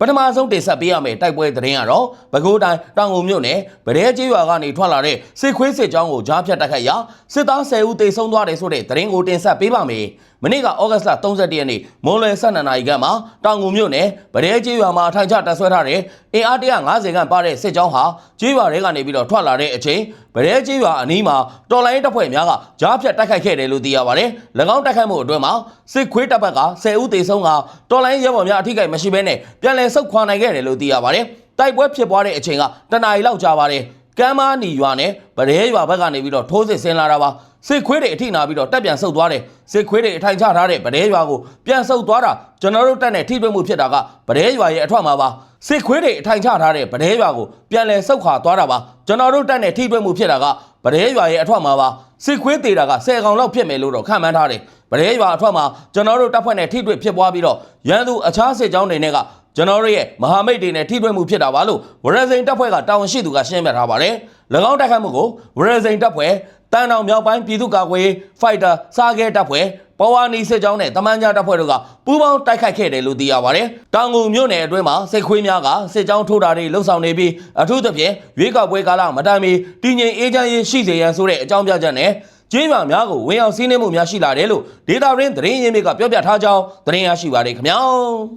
ပထမဆုံးတင်ဆက်ပေးရမယ့်တိုက်ပွဲသတင်းကတော့ပဲခူးတိုင်းတောင်ကုန်မြို့နယ်ဗရဲကျေးရွာကနေထွက်လာတဲ့စစ်ခွေးစစ်ကြောင်းကိုကြားဖြတ်တိုက်ခိုက်ရာစစ်သား10ဦးသေဆုံးသွားတယ်ဆိုတဲ့သတင်းကိုတင်ဆက်ပေးပါမယ်မနေ့ကဩဂတ်လ31ရက်နေ့မွန်လွယ်12နာရီခန့်မှာတောင်ကုန်မြို့နယ်ဗရဲကျေးရွာမှာအထိုင်ချတပ်ဆွဲထားတဲ့အင်အား150ခန့်ပါတဲ့စစ်ကြောင်းဟာကျေးရွာတွေကနေပြီးတော့ထွက်လာတဲ့အချိန်ဗရဲကျေးရွာအနီးမှာတော်လိုင်းတပ်ဖွဲ့များကကြားဖြတ်တိုက်ခိုက်ခဲ့တယ်လို့သိရပါတယ်။၎င်းတိုက်ခိုက်မှုအတွင်းမှာစစ်ခွေးတပ်ဘက်က10ဦးသေဆုံးကတော်လိုင်းရဲဘော်များအထိကိမရှိဘဲနဲ့ပြန်လည်ဆုတ်ခွာနိုင်ခဲ့တယ်လို့သိရပါတယ်။တိုက်ပွဲဖြစ်ပွားတဲ့အချိန်ကတနအီလောက်ကြာပါတယ်။ကမ်းမာနီရွာနဲ့ဗရဲရွာဘက်ကနေပြီးတော့ထိုးစစ်ဆင်လာတာပါစစ်ခွေးတွေအထိနာပြီးတော့တက်ပြန်ဆုတ်သွားတယ်စစ်ခွေးတွေအထိုင်ချထားတဲ့ဗရဲရွာကိုပြန်ဆုတ်သွားတာကျွန်တော်တို့တက်နဲ့ထိတွေ့မှုဖြစ်တာကဗရဲရွာရဲ့အထွက်မှာပါစစ်ခွေးတွေအထိုင်ချထားတဲ့ဗရဲရွာကိုပြန်လဲဆုတ်ခွာသွားတာပါကျွန်တော်တို့တက်နဲ့ထိတွေ့မှုဖြစ်တာကဗရဲရွာရဲ့အထွက်မှာပါစစ်ခွေးသေးတာက10ကောင်လောက်ဖြစ်မယ်လို့တော့ခန့်မှန်းထားတယ်ဗရဲရွာအထွက်မှာကျွန်တော်တို့တပ်ဖွဲ့နဲ့ထိတွေ့ဖြစ်ပွားပြီးတော့ရန်သူအခြားစစ်ကြောင်းတွေနဲ့က ကျွန်တော်တို့ရဲ့မဟာမိတ်တွေနဲ့ထိတွေ့မှုဖြစ်တာပါလို့ဝရဇိန်တပ်ဖွဲ့ကတာဝန်ရှိသူကရှင်းပြထားပါတယ်။၎င်းတိုက်ခိုက်မှုကိုဝရဇိန်တပ်ဖွဲ့တန်တောင်မြောက်ပိုင်းပြည်သူ့ကာကွယ်ဖိုက်တာစားခဲတပ်ဖွဲ့ပဝါနီစစ်ကြောင်းနဲ့တမန်ကြားတပ်ဖွဲ့တို့ကပူးပေါင်းတိုက်ခိုက်ခဲ့တယ်လို့သိရပါတယ်။တောင်ငူမြို့နယ်အတွင်းမှာစစ်ခွေးများကစစ်ကြောင်းထိုးတာတွေလှုပ်ဆောင်နေပြီးအထူးသဖြင့်ရွေးကောက်ပွဲကာလမတိုင်မီတည်ငြိမ်အေးချမ်းရေးရှိစေရန်ဆိုတဲ့အကြောင်းပြချက်နဲ့ကျေးရွာများကိုဝင်ရောက်စီးနှင်းမှုများရှိလာတယ်လို့ဒေတာရင်းသတင်းရင်းမြစ်ကပြောပြထားကြောင်းသတင်းရရှိပါတယ်ခင်ဗျာ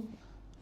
။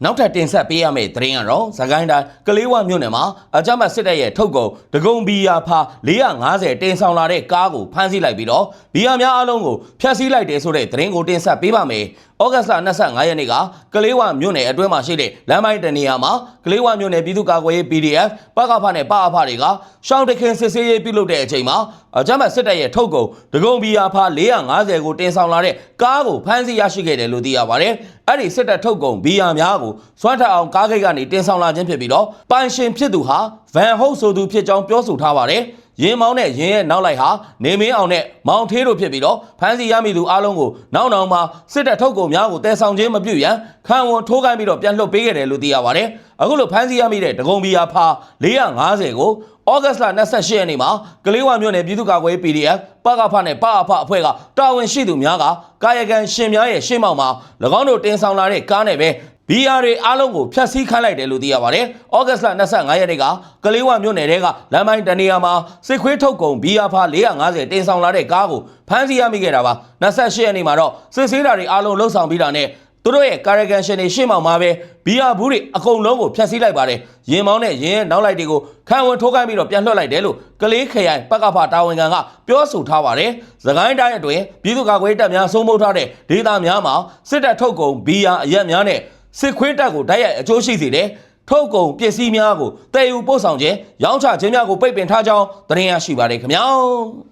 နောက်ထပ်တင်ဆက်ပေးရမယ့်သတင်းကတော့သခိုင်းတိုင်းကလေးဝမြို့နယ်မှာအကြမ်းဖက်စစ်တပ်ရဲ့ထုတ်ကုန်ဒဂုံဘီယာဖာ450တင်ဆောင်လာတဲ့ကားကိုဖမ်းဆီးလိုက်ပြီးတော့ဘီယာများအလုံးကိုဖျက်ဆီးလိုက်တယ်ဆိုတဲ့သတင်းကိုတင်ဆက်ပေးပါမယ်။ ဩဂတ်လ25ရက်နေ့ကကလေးဝမြို့နယ်အတွင်းမှာရှိတဲ့လမ်းပိုင်းတနေရာမှာကလေးဝမြို့နယ်ပြည်သူ့ကာကွယ်ရေး PDF ပကဖနဲ့ပအဖတွေကရှောင်းတခင်စစ်ဆေးရေးပြုလုပ်တဲ့အချိန်မှာအကြမ်းဖက်စစ်တပ်ရဲ့ထုတ်ကုန်ဒဂုံဘီယာဖာ450ကိုတင်ဆောင်လာတဲ့ကားကိုဖမ်းဆီးရရှိခဲ့တယ်လို့သိရပါတယ်။အဲ့ဒီစစ်တပ်ထုတ်ကုန်ဘီယာများကိုစွမ်းထက်အောင်ကားဂိတ်ကနေတင်ဆောင်လာခြင်းဖြစ်ပြီးတော့ပိုင်ရှင်ဖြစ်သူဟာဗန်ဟုတ်ဆိုသူဖြစ်ကြောင်းပြောဆိုထားပါတယ်။ ရင်မောင်းနဲ့ရင်ရဲ့နောက်လိုက်ဟာနေမင်းအောင်နဲ့မောင်သေးတို့ဖြစ်ပြီးတော့ဖမ်းဆီးရမိသူအားလုံးကိုနောက်နောက်မှာစစ်တပ်ထုတ်ကုန်များကိုတဲဆောင်ခြင်းမပြုရန်ခံဝန်ထိုးခိုင်းပြီးတော့ပြန်လွှတ်ပေးခဲ့တယ်လို့သိရပါတယ်။အခုလိုဖမ်းဆီးရမိတဲ့ဒဂုံဘီယာဖာ450ကိုဩဂတ်လ28ရက်နေ့မှာကလေးဝမြို့နယ်ပြည်သူ့ကာကွယ်ရေး PDF ပကဖနဲ့ပအဖအဖွဲ့ကတာဝန်ရှိသူများကကာယကံရှင်များရဲ့ရှေ့မှောက်မှာ၎င်းတို့တင်ဆောင်လာတဲ့ကားနဲ့ပဲ BR တွေအားလုံးကိုဖျက်ဆီးခိုင်းလိုက်တယ်လို့သိရပါတယ်။ဩဂတ်လ25ရက်နေ့ကကလေးဝမြို့နယ်တဲကလမ်းပိုင်းတနေရာမှာစစ်ခွေးထုတ်ကုန် BR ဖာ450တင်ဆောင်လာတဲ့ကားကိုဖမ်းဆီးရမိခဲ့တာပါ။28ရက်နေ့မှာတော့စစ်ဆေးတာတွေအားလုံးလှုပ်ဆောင်ပြီးတာနဲ့သူတို့ရဲ့ကာယကံရှင်တွေရှေ့မှောက်မှာပဲဘီယာဘူးတွေအကုန်လုံးကိုဖျက်ဆီးလိုက်ပါတယ်။ရင်မောင်းနဲ့ရင်ရဲ့နောက်လိုက်တွေကိုခံဝန်ထိုးခိုင်းပြီးတော့ပြန်လွှတ်လိုက်တယ်လို့ကလေးခရိုင်ပကဖတာဝန်ခံကပြောဆိုထားပါတယ်။သခိုင်းတိုင်းအတွင်းပြည်သူ့ကာကွယ်တပ်များစိုးမိုးထားတဲ့ဒေသများမှာစစ်တပ်ထုတ်ကုန်ဘီယာအရက်များနဲ့ စစ်ခွေးတပ်ကိုတိုက်ရိုက်အကျိုးရှိစေတယ်။ထုတ်ကုန်ပစ္စည်းများကိုတည်ယူပို့ဆောင်ခြင်းရောင်းချခြင်းများကိုပိတ်ပင်ထားကြောင်းသတင်းရရှိပါတယ်ခင်ဗျာ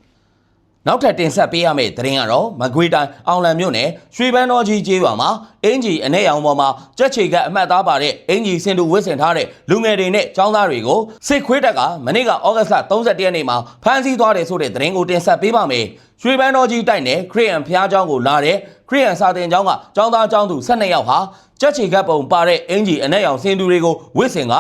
။နောက်ထပ်တင်ဆက်ပေးရမယ့်သတင်းကတော့မကွေးတိုင်းအောင်လံမြို့နယ်ရွှေပန်းတော်ကြီးကျေးရွာမှာအင်ဂျီအနဲ့ရောင်ပေါ်မှာကြက်ချေကအမှတ်သားပါတဲ့အင်ဂျီစင်တူဝစ်ဆင်ထားတဲ့လူငယ်တွေနဲ့ចောင်းသားတွေကိုစစ်ခွေးတပ်ကမနေ့ကဩဂတ်လ31ရက်နေ့မှာဖမ်းဆီးသွားတယ်ဆိုတဲ့သတင်းကိုတင်ဆက်ပေးပါမယ်။ရွှေပန်းတော်ကြီးတိုက်နယ်ခရီးယန်ဖျားเจ้าကိုလာတဲ့ခရီးယန်စာတင်เจ้าကเจ้าသားเจ้าသူ12ယောက်ဟာကြက်ချေကပုံပါတဲ့အင်ဂျီအနဲ့ရောင်စင်တူတွေကိုဝစ်ဆင်က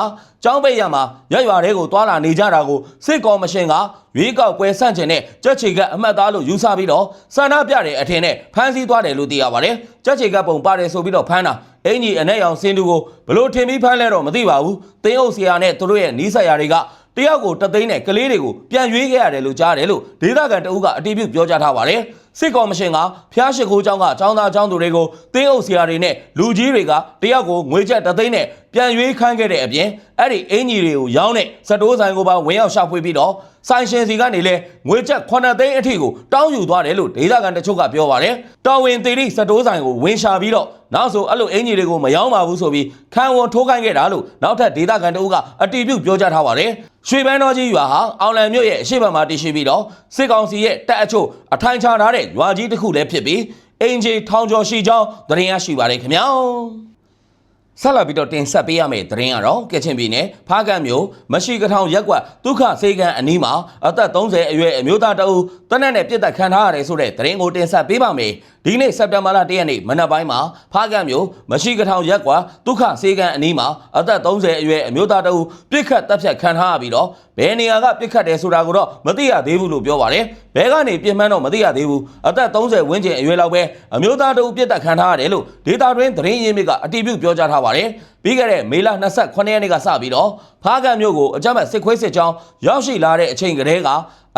ကျောင်းပိတ်ရမှာရရွာတွေကိုသွာလာနေကြတာကိုစစ်ကော်မရှင်ကရွေးကောက်ပွဲဆန့်ကျင်တဲ့ကြက်ချေကအမှတ်သားလို့ယူဆပြီးတော့ဆန္ဒပြတဲ့အထင်နဲ့ဖမ်းဆီးသွားတယ်လို့သိရပါတယ် ကြက်ချေကပုံပါတယ်ဆိုပြီးတော့ဖမ်းတာအင်ကြီးအ내ရောင်စင်တူကိုဘလို့ထင်ပြီးဖမ်းလဲတော့မသိပါဘူး။တင်းအုပ်ဆရာနဲ့သူတို့ရဲ့နီးစပ်ရာတွေကတယောက်ကိုတသိန်းနဲ့ကလေးတွေကိုပြန်ရွေးခဲ့ရတယ်လို့ကြားတယ်လို့ဒေသခံတအုပ်ကအတည်ပြုပြောကြားထားပါတယ်။စစ်ကော်မရှင်ကဖျားရှိခိုးเจ้าကចောင်းသားចောင်းသူတွေကိုတင်းအုပ်ဆရာတွေနဲ့လူကြီးတွေကတယောက်ကိုငွေကျပ်တသိန်းနဲ့ ပြန်ရွေးခိုင်းခဲ့တဲ့အပြင်အဲ့ဒီအင်ကြီးတွေကိုရောင်းတဲ့စတိုးဆိုင်ကိုပါဝင်ရောက်ရှာဖွေပြီးတော့ဆိုင်ရှင်စီကနေလဲငွေကျပ်9သိန်းအထိကိုတောင်းယူသွားတယ်လို့ဒေသခံတချို့ကပြောပါတယ်။တော်ဝင်သေးတိစတိုးဆိုင်ကိုဝင်ရှာပြီးတော့နောက်ဆိုအဲ့လိုအင်ကြီးတွေကိုမယောင်းပါဘူးဆိုပြီးခံဝန်ထိုးခိုင်းခဲ့တာလို့နောက်ထပ်ဒေသခံတအုပ်ကအတီးပြုတ်ပြောကြားထားပါတယ်။ရွှေပန်းတော်ကြီးရွာဟာအောင်လံမြို့ရဲ့အရှိတ်ဘက်မှာတည်ရှိပြီးတော့စစ်ကောင်စီရဲ့တပ်အချို့အထိုင်ချထားတဲ့ရွာကြီးတစ်ခုလည်းဖြစ်ပြီးအင်ဂျီထောင်ကျော်ရှိကြောင်းသတင်းရရှိပါတယ်ခင်ဗျာ။ ဆက်လက်ပြီးတော့တင်ဆက်ပေးရမယ့်သတင်းကတော့ကချင်ပြည်နယ်ဖားကန့်မြို့မရှိကထောင်ရက်ကွက်ဒုက္ခစေကံအနီးမှာအသက်30အရွယ်အမျိုးသားတအုပ်တနက်နဲ့ပြစ်ဒဏ်ခံထားရတယ်ဆိုတဲ့သတင်းကိုတင်ဆက်ပေးပါမယ်။ဒီနေ့စက်တင်ဘာလ1ရက်နေ့မနက်ပိုင်းမှာဖားကန့်မြို့မရှိကထောင်ရက်ကွက်ဒုက္ခစေကံအနီးမှာအသက်30အရွယ်အမျိုးသားတအုပ်ပြစ်ခတ်တပ်ဖြတ်ခံထားရပြီးတော့ဘယ်နေရာကပြစ်ခတ်တယ်ဆိုတာကိုတော့မသိရသေးဘူးလို့ပြောပါတယ်။ဘဲကနေပြင်မှန်းတော့မသိရသေးဘူးအသက်30ဝန်းကျင်အရွယ်လောက်ပဲအမျိုးသားတို့ပြစ်တက်ခံထားရတယ်လို့ဒေတာတွင်သတင်းရင်းမြစ်ကအတည်ပြုပြောကြားထားပါတယ်ပြီးခဲ့တဲ့မေလ28ရက်နေ့ကစပြီးတော့ဖားကံမြို့ကိုအကြမ်းဖက်စစ်ခွေးစစ်ကြောင်းရောက်ရှိလာတဲ့အချိန်ကတည်းက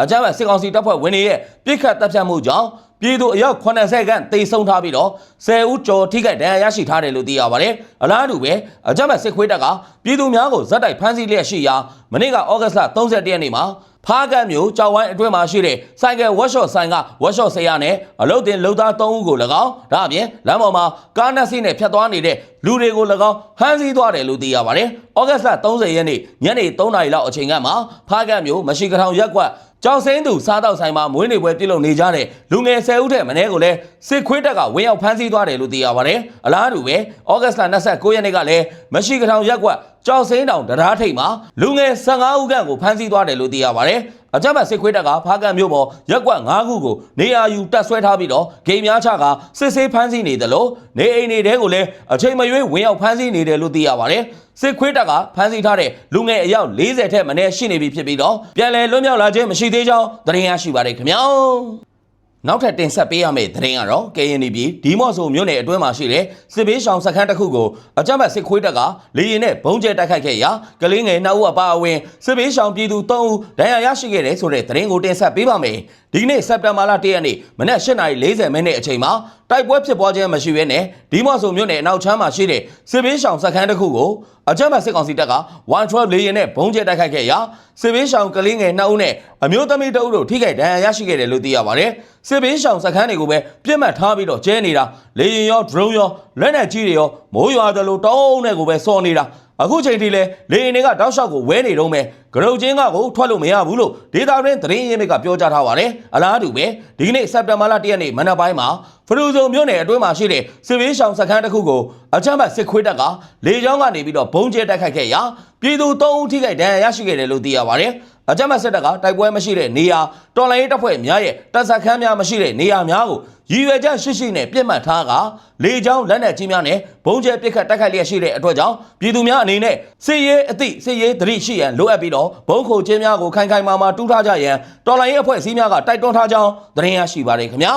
အကြမ်းဖက်စစ်ကောင်စီတပ်ဖွဲ့ဝင်တွေရဲ့ပြစ်ခတ်တပ်ဖြတ်မှုကြောင့် ပြည်သူအယောက်80ခန့်တိတ်ဆုံးထားပြီးတော့10ဦးကျော်ထိခိုက်ဒဏ်ရာရရှိထားတယ်လို့သိရပါတယ်အလားတူပဲအကြမ်းဖက်စစ်ခွေးတပ်ကပြည်သူများကိုဇက်တိုက်ဖမ်းဆီးလျက်ရှိရာမနေ့ကဩဂတ်လ31ရက်နေ့မှာဖားကတ်မျိုးကြောက်ဝိုင်းအတွင်းမှာရှိတဲ့ဆိုင်ကယ်ဝက်ရှော့ဆိုင်ကဝက်ရှော့ဆရာနဲ့အလုတ်တင်လုံသား3ဦးကို၎င်းဒါအပြင်လမ်းပေါ်မှာကားနှစ်စီးနဲ့ဖြတ်သွားနေတဲ့လူတွေကို၎င်းဟမ်းဆီးသွားတယ်လို့သိရပါတယ်။ဩဂတ်စ်လ30ရက်နေ့ညနေ3နာရီလောက်အချိန်ကမှဖားကတ်မျိုးမရှိကထောင်ရက်ကွက် ကြောင်စင်းသူစားတော့ဆိုင်မှာမွေးနေ့ပွဲပြုလုပ်နေကြတဲ့လူငယ်10ဦးထက်မနည်းကိုလည်းစစ်ခွေးတပ်ကဝင်းရောက်ဖမ်းဆီးသွားတယ်လို့သိရပါတယ်။အလားတူပဲဩဂတ်စ်လ29ရက်နေ့ကလည်းမရှိကထောင်ရက်ကွက် ကြောက်စင်းတောင်တရားထိပ်မှာလူငယ်15ဦးခန့်ကိုဖမ်းဆီးသွားတယ်လို့သိရပါတယ်။အကြမ်းဖက်စစ်ခွေးတပ်ကဖားကံမြို့ပေါ်ရက်ကွက်9ခုကိုနေရာယူတပ်ဆွဲထားပြီးတော့ဂိမ်းများချကစစ်ဆေးဖမ်းဆီးနေတယ်လို့နေအိမ်တွေတဲကိုလည်းအချိန်မရွေးဝင်ရောက်ဖမ်းဆီးနေတယ်လို့သိရပါတယ်။စစ်ခွေးတပ်ကဖမ်းဆီးထားတဲ့လူငယ်အယောက်40ထက်မနည်းရှိနေပြီဖြစ်ပြီးတော့ပြန်လည်လွတ်မြောက်လာခြင်းမရှိသေးကြောင်းသတင်းရရှိပါတယ်ခင်ဗျာ။ နောက်ထပ်တင်ဆက်ပေးရမယ့်သတင်းကတော့ KNB ဒီမော့ဆိုမြို့နယ်အတွင်းမှာရှိတဲ့စစ်ဘေးရှောင်စခန်းတစ်ခုကိုအကြမ်းဖက်စစ်ခွေးတပ်ကလေရင်နဲ့ဘုံကျဲတိုက်ခိုက်ခဲ့ရာကလေးငယ်2ဦးအပါအဝင်စစ်ဘေးရှောင်ပြည်သူ3ဦးဒဏ်ရာရရှိခဲ့တယ်ဆိုတဲ့သတင်းကိုတင်ဆက်ပေးပါမယ်။ ဒီကနေ့စက်တင်ဘာလ1ရက်နေ့မနက်8:40မိနစ်အချိန်မှာတိုက်ပွဲဖြစ်ပွားခြင်းမရှိဘဲနဲ့ဒီမော့ဆိုမြို့နယ်အနောက်ချမ်းမှာရှိတဲ့စစ်ဘေးရှောင်စခန်းတစ်ခုကိုအကြမ်းဖက်စစ်ကောင်စီတပ်က112လေရင်နဲ့ဘုံကျဲတိုက်ခိုက်ခဲ့ရာစစ်ဘေးရှောင်ကလေးငယ်2ဦးနဲ့အမျိုးသမီး2ဦးတို့ထိခိုက်ဒဏ်ရာရရှိခဲ့တယ်လို့သိရပါတယ်။စစ်ဘေးရှောင်စခန်းတွေကိုပဲပြစ်မှတ်ထားပြီးတော့ကျဲနေတာလေရင်ရော drone ရောလက်နက်ကြီးတွေရောမိုးရွာတယ်လို့တောင်းနဲ့ကိုပဲစော်နေတာ အခုချိန်ထိလဲလေရင်တွေကတောက်လျှောက်ကိုဝဲနေတော့မယ်ဂရုတ်ချင်းကကိုထွက်လို့မရဘူးလို့ဒေတာရင်းသတင်းရင်းမြစ်ကပြောကြားထားပါတယ်အလားတူပဲဒီကနေ့စက်တင်ဘာလ1ရက်နေ့မနက်ပိုင်းမှာဖရူဇုံမြို့နယ်အတွင်းမှာရှိတဲ့စစ်ဘေးရှောင်စခန်းတစ်ခုကိုအချမ်းဘတ်စစ်ခွေးတပ်ကလေကြောင်းကနေပြီးတော့ဘုံကျဲတိုက်ခိုက်ခဲ့ရာပြည်သူ3ဦးထိခိုက်ဒဏ်ရာရရှိခဲ့တယ်လို့သိရပါတယ် အကြမ်းဖက်စစ်တပ်ကတိုက်ပွဲမရှိတဲ့နေရာတော်လိုင်းရေးတပ်ဖွဲ့များရဲ့တပ်စခန်းများမရှိတဲ့နေရာများကိုရည်ရွယ်ချက်ရှိရှိနဲ့ပြစ်မှတ်ထားကလေကြောင်းလက်နက်ကြီးများနဲ့ဘုံကျဲပစ်ခတ်တိုက်ခိုက်လျက်ရှိတဲ့အတွက်ကြောင့်ပြည်သူများအနေနဲ့စစ်ရေးအသည့်စစ်ရေးသတိရှိရန်လိုအပ်ပြီးတော့ဘုံခိုခြင်းများကိုခိုင်ခိုင်မာမာတူးထားကြရန်တော်လိုင်းရေးအဖွဲ့အစည်းများကတိုက်တွန်းထားကြောင်းသတင်းရရှိပါတယ်ခင်ဗျာ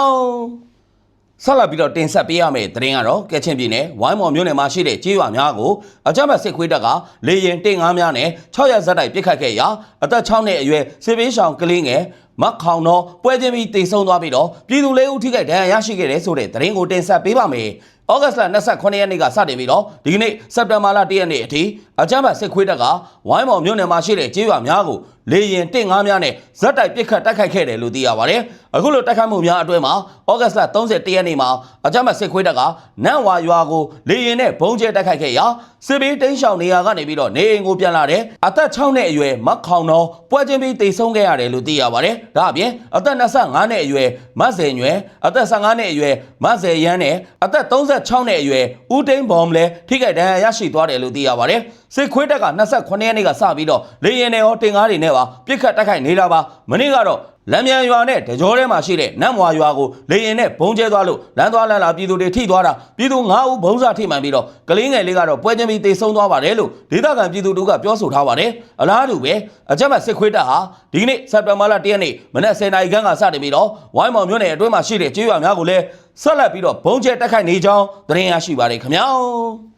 ဆက်လက်ပြီးတော့တင်ဆက်ပေးရမယ့်သတင်းကတော့ကဲချင်းပြည်နယ်ဝိုင်းမော်မြို့နယ်မှာရှိတဲ့ကြေးရွာများကိုအကြမ်းဖက်စစ်ခွေးတပ်ကလေရင်တင်ငါးများနဲ့6ရက်ဇက်တိုက်ပစ်ခတ်ခဲ့ရာအသက်6နှစ်အရွယ်စစ်ပေးရှောင်ကလေးငယ်မက်ခေါင်တော့ပွဲချင်းပြီးတိတ်ဆုံးသွားပြီးတော့ပြည်သူလေးဦးထိခိုက်ဒဏ်ရာရရှိခဲ့တဲ့ဆိုတဲ့သတင်းကိုတင်ဆက်ပေးပါမယ်။ဩဂတ်စ်လ29ရက်နေ့ကစတင်ပြီးတော့ဒီကနေ့စက်တင်ဘာလ1ရက်နေ့အထိအကြမ်းဖက်စစ်ခွေးတပ်ကဝိုင်းမော်မြို့နယ်မှာရှိတဲ့ကြေးရွာများကိုလေရင်တင့်ငါးများနဲ့ဇက်တိုက်ပစ်ခတ်တိုက်ခိုက်ခဲ့တယ်လို့သိရပါတယ်။ အခုလိုတိုက်ခိုက်မှုများအတွင်းမှာဩဂတ်စ်လ31ရက်နေ့မှာအကြမ်းဖက်စစ်ခွေးတပ်ကနန့်ဝါရွာကိုလေရင်နဲ့ဘုံကျဲတိုက်ခိုက်ခဲ့ရာစစ်ဘေးတိမ်းရှောင်နေရာကနေပြီးတော့နေအိမ်ကိုပြန်လာတဲ့အသက်6နှစ်အရွယ်မက်ခေါင်တော်ပွဲချင်းပြီးတိတ်ဆုံးခဲ့ရတယ်လို့သိရပါတယ်။ဒါအပြင်အသက်25နှစ်အရွယ်မတ်စေညွယ်အသက်15နှစ်အရွယ်မတ်စေရန်နဲ့အသက်36နှစ်အရွယ်ဦးတိန်ဘော်မလဲထိခိုက်ဒဏ်ရာရရှိသွားတယ်လို့သိရပါတယ်။စစ်ခွေးတပ်က28ရက်နေ့ကစပြီးတော့လေရင်နဲ့ရောတင်ကားတွေနဲ့ပါပြစ်ခတ်တိုက်ခိုက်နေတာပါ။မနေ့ကတော့ လမ်းမြန်ရွာနဲ့တကြောထဲမှာရှိတဲ့နတ်မွာရွာကိုလေရင်နဲ့ဘုံကျဲသွားလို့လမ်းသွားလမ်းလာပြည်သူတွေထိသွားတာပြည်သူ9ဦးဘုံစားထိမှန်ပြီးတော့ကလေးငယ်လေးကတော့ပွဲချင်းပြီးတေဆုံးသွားပါတယ်လို့ဒေသခံပြည်သူတို့ကပြောဆိုထားပါတယ်အလားတူပဲအကြက်မစစ်ခွေးတပ်ဟာဒီကနေ့စက်တင်ဘာလ1ရက်နေ့မနက်10:00နာရီခန့်ကစတင်ပြီးတော့ဝိုင်းမောင်မြို့နယ်အတွင်းမှာရှိတဲ့ကျေးရွာများကိုလည်းဆက်လက်ပြီးတော့ဘုံကျဲတက်ခိုက်နေကြောင်းသတင်းရရှိပါတယ်ခင်ဗျာ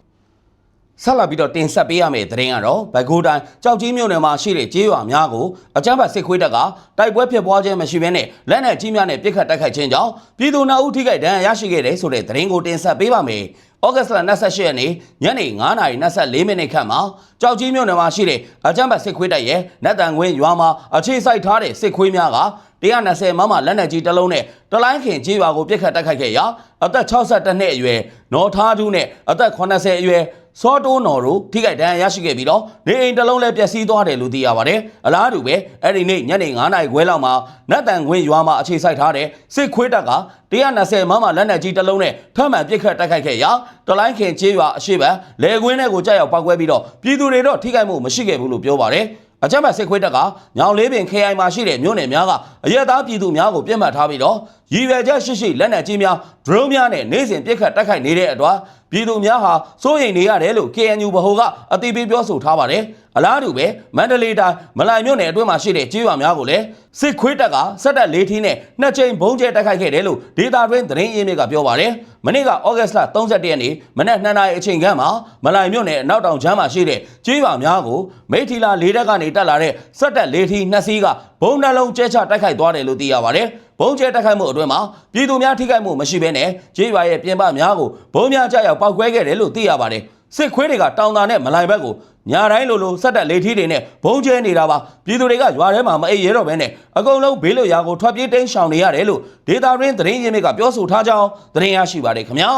ဆက်လက်ပြီးတော့တင်ဆက်ပေးရမယ့်သတင်းကတော့ဘက်ဂိုတိုင်းကြောက်ကြီးမြို့နယ်မှာရှိတဲ့ကျေးရွာများကိုအကြမ်းဖက်စစ်ခွေးတပ်ကတိုက်ပွဲဖြစ်ပွားခြင်းမရှိဘဲနဲ့လက်နက်ကြီးများနဲ့ပစ်ခတ်တိုက်ခိုက်ခြင်းကြောင့်ပြည်သူနာဦးထိခိုက်ဒဏ်ရာရရှိခဲ့တဲ့ဆိုတဲ့သတင်းကိုတင်ဆက်ပေးပါမယ်။ဩဂတ်စ်လ28ရက်နေ့ညနေ9:24မိနစ်ခန့်မှာကြောက်ကြီးမြို့နယ်မှာရှိတဲ့အကြမ်းဖက်စစ်ခွေးတပ်ရဲ့နတ်တန်ကွင်းရွာမှာအခြေစိုက်ထားတဲ့စစ်ခွေးများက120မမလက်နက်ကြီးတစ်လုံးနဲ့တလိုင်းခင်ကြီးရွာကိုပစ်ခတ်တိုက်ခိုက်ခဲ့ရာအသက်62နှစ်အရွယ်နော်ထားသူနဲ့အသက်80အရွယ် စောတိုးနော်တို့ထိခိုက်ဒဏ်ရာရရှိခဲ့ပြီးတော့နေအိမ်တစ်လုံးလည်းပျက်စီးသွားတယ်လို့သိရပါတယ်။အလားတူပဲအဲ့ဒီနေ့ညနေ9:00နာရီခွဲလောက်မှာနတ်တန်ခွင်းရွာမှာအခြေစိုက်ထားတဲ့စစ်ခွေးတပ်က120မမလက်နက်ကြီးတစ်လုံးနဲ့ထပ်မံပစ်ခတ်တိုက်ခိုက်ခဲ့ရာတလိုင်းခင်ကျေးရွာအရှိတ်လေကွင်းထဲကိုကြောက်ရောက်ပောက်ကွဲပြီးတော့ပြည်သူတွေတော့ထိခိုက်မှုမရှိခဲ့ဘူးလို့ပြောပါတယ်။အကြမ်းဖက်စစ်ခွေးတပ်ကညောင်လေးပင် KI မှာရှိတဲ့မြို့နယ်များကအရက်သားပြည်သူများကိုပြစ်မှတ်ထားပြီးတော့ရည်ရွယ်ချက်ရှိရှိလက်နက်ကြီးများဒရုန်းများနဲ့နေစဉ်ပစ်ခတ်တိုက်ခိုက်နေတဲ့အတွက်ပြည်သူများဟာစိုးရိမ်နေရတယ်လို့ KNU ဗဟိုကအသိပေးပြောဆိုထားပါတယ်အလားတူပဲမန္တလေးတိုင်းမလိုင်မြို့နယ်အတွင်းမှာရှိတဲ့ကြေးရွာများကိုလည်းစစ်ခွေးတပ်ကစက်တက်လေးထီးနဲ့နှစ်ကြိမ်ဘုံကျဲတိုက်ခိုက်ခဲ့တယ်လို့ဒေတာတွင်းသတင်းရင်းမြစ်ကပြောပါတယ်မနေ့ကဩဂတ်စ်လ31ရက်နေ့မနက်2နာရီအချိန်ခန့်မှာမလိုင်မြို့နယ်အနောက်တောင်ချမ်းမှာရှိတဲ့ကြေးရွာများကိုမိထီလာလေးတက်ကနေတက်လာတဲ့စက်တက်လေးထီးနှစ်စီးကဘုံနှလုံးကျဲချတိုက်ခိုက်သွားတယ်လို့သိရပါတယ် ဘုံကျဲတိုက်ခိုက်မှုအတွင်းမှာပြည်သူများထိခိုက်မှုမရှိဘဲနဲ့ကြေးရွာရဲ့ပြင်ပများကိုဘုံများကြရောက်ပောက်ကွဲခဲ့တယ်လို့သိရပါတယ်စစ်ခွေးတွေကတောင်တာနဲ့မလိုင်ဘက်ကိုညာတိုင်းလိုလိုစက်တက်လေးထီးတွေနဲ့ဘုံကျဲနေတာပါပြည်သူတွေကရွာထဲမှာမအိပ်ရဲတော့ဘဲနဲ့အကုန်လုံးဘေးလွတ်ရာကိုထွက်ပြေးတိမ်းရှောင်နေရတယ်လို့ဒေတာရင်းသတင်းရင်းမြစ်ကပြောဆိုထားကြောင်းသတင်းရရှိပါတယ်ခင်ဗျာ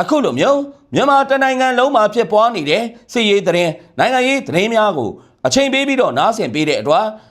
အခုလိုမျိုးမြန်မာတနိုင်ငံလုံးမှာဖြစ်ပွားနေတဲ့စစ်ရေးသတင်းနိုင်ငံရေးသတင်းများကိုအချိန်ပေးပြီးတော့နားဆင်ပေးတဲ့အတွက်